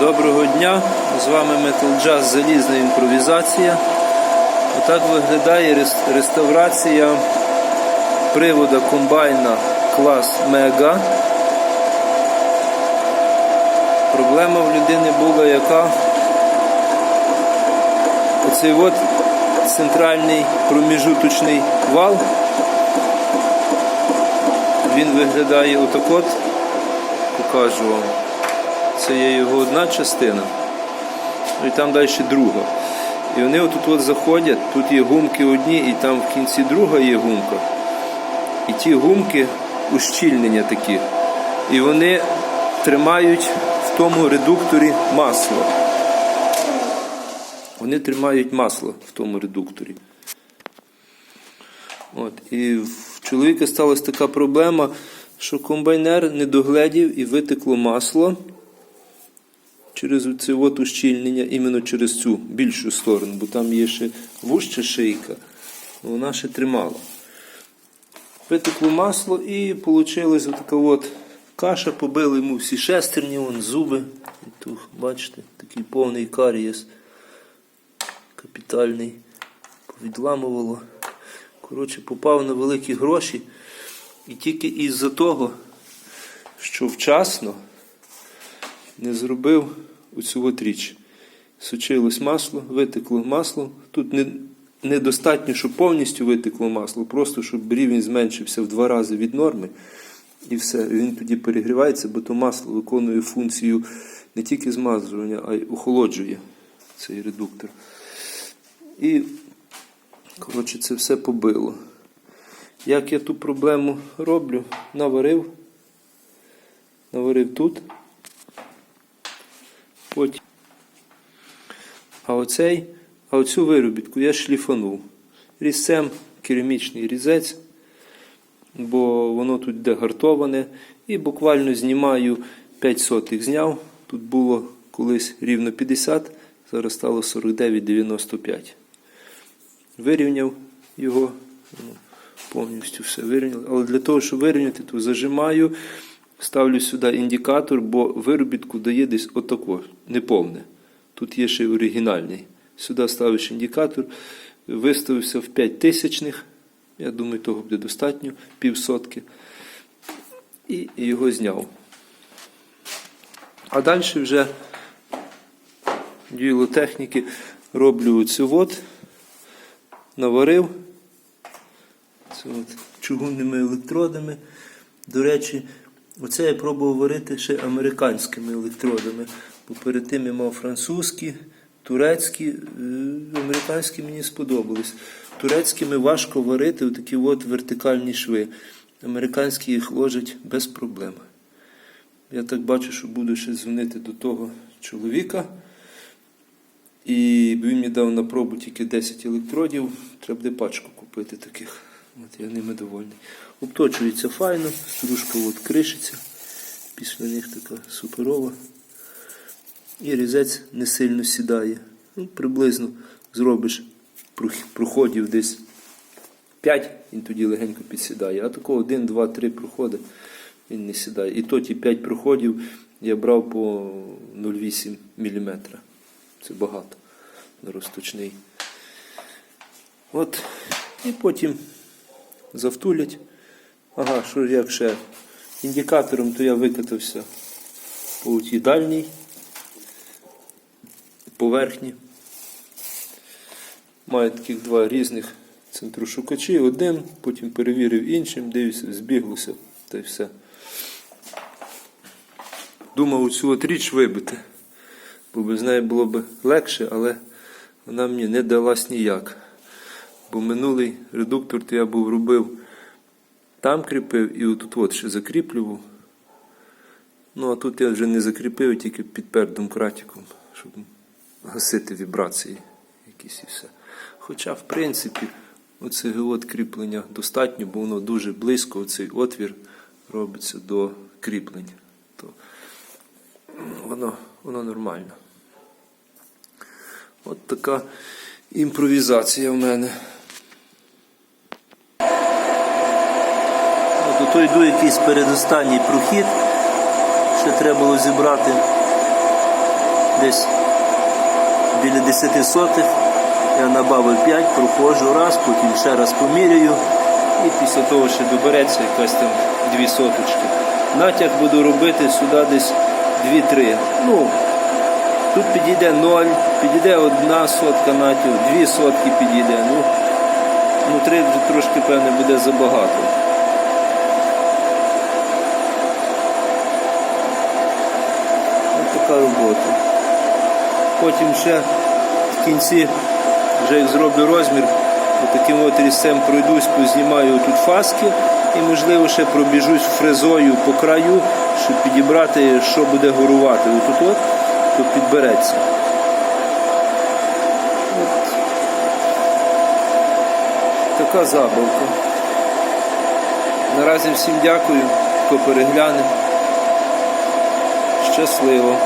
Доброго дня! З вами Metal Jazz Залізна імпровізація. Отак виглядає реставрація привода комбайна клас Мега. Проблема в людини була яка? Оцей от центральний проміжуточний вал. Він виглядає отак от. Покажу вам. Це є його одна частина. Ну і там далі друга. І вони отут от заходять, тут є гумки одні, і там в кінці друга є гумка. І ті гумки ущільнення такі. І вони тримають в тому редукторі масло. Вони тримають масло в тому редукторі. От. І в чоловіка сталася така проблема, що комбайнер не догледів і витекло масло через це от ущільнення, іменно через цю більшу сторону, бо там є ще вужча шийка, вона ще тримала. Витекло масло і вийшла така от каша, побили йому всі шестерні, вон, зуби. І тут, бачите, такий повний карієс капітальний, повідламувало. Коротше, попав на великі гроші. І тільки із-за того, що вчасно не зробив оцю от річ. Сучилось масло, витекло масло. Тут не, недостатньо, щоб повністю витекло масло, просто щоб рівень зменшився в два рази від норми. І все. Він тоді перегрівається, бо то масло виконує функцію не тільки змазування, а й охолоджує цей редуктор. І, коротше, це все побило. Як я ту проблему роблю? Наварив. Наварив тут. Потім. А оцей, а оцю виробітку я шліфанув. Різцем керамічний різець, бо воно тут йде гартоване. І буквально знімаю 5 сотих зняв. Тут було колись рівно 50, зараз стало 49,95. Вирівняв його, ну, повністю все вирівняв. Але для того, щоб вирівняти, то зажимаю, ставлю сюди індикатор, бо виробітку дає десь отако, неповне. Тут є ще й оригінальний. Сюди ставиш індикатор, виставився в 5 тисячних. Я думаю, того буде достатньо, півсотки. І його зняв. А далі вже діло техніки роблю цю от, наварив це от, чугунними електродами. До речі, оце я пробував варити ще американськими електродами. Бо перед тим я мав французькі, турецькі, е, американські мені сподобались. Турецькими важко варити отакі от вертикальні шви. Американські їх ложать без проблем. Я так бачу, що буду ще дзвонити до того чоловіка. І він мені дав на пробу тільки 10 електродів. Треба буде пачку купити таких. От Я ними довольний. Обточується файно, стружка от кришиться. Після них така суперова. І різець не сильно сідає. Ну, приблизно зробиш проходів десь 5, він тоді легенько підсідає. А такого 1, 2, 3 проходи він не сідає. І то ті 5 проходів я брав по 0,8 мм. Це багато на розточний. От. І потім завтулять. Ага, що як ще? Індикатором то я викатався по тій дальній поверхні. Маю таких два різних центрушукачі. Один, потім перевірив іншим, дивився, збіглося та й все. Думав цю от річ вибити, бо без неї було б легше, але вона мені не далась ніяк. Бо минулий редуктор то я був робив, там кріпив і отут от ще закріплював. Ну а тут я вже не закріпив, тільки підпер домкратиком, щоб гасити вібрації якісь і все. Хоча, в принципі, оце от кріплення достатньо, бо воно дуже близько, оцей отвір робиться до кріплення. То воно, воно нормально. От така імпровізація в мене. Ото йду якийсь передостанній прохід. Ще треба було зібрати десь біля 10 сотих. Я набавив 5, проходжу раз, потім ще раз поміряю. І після того ще добереться якась там 2 соточки. Натяг буду робити сюди десь 2-3. Ну, тут підійде 0, підійде одна сотка натягу, 2 сотки підійде. Ну, ну 3 трошки, певне, буде забагато. Така робота. Потім ще в кінці, вже як зроблю розмір, таким от різцем пройдусь, познімаю тут фаски і, можливо, ще пробіжусь фрезою по краю, щоб підібрати, що буде горувати. Отут от, то підбереться. От. Така забавка. Наразі всім дякую, хто перегляне. Щасливо!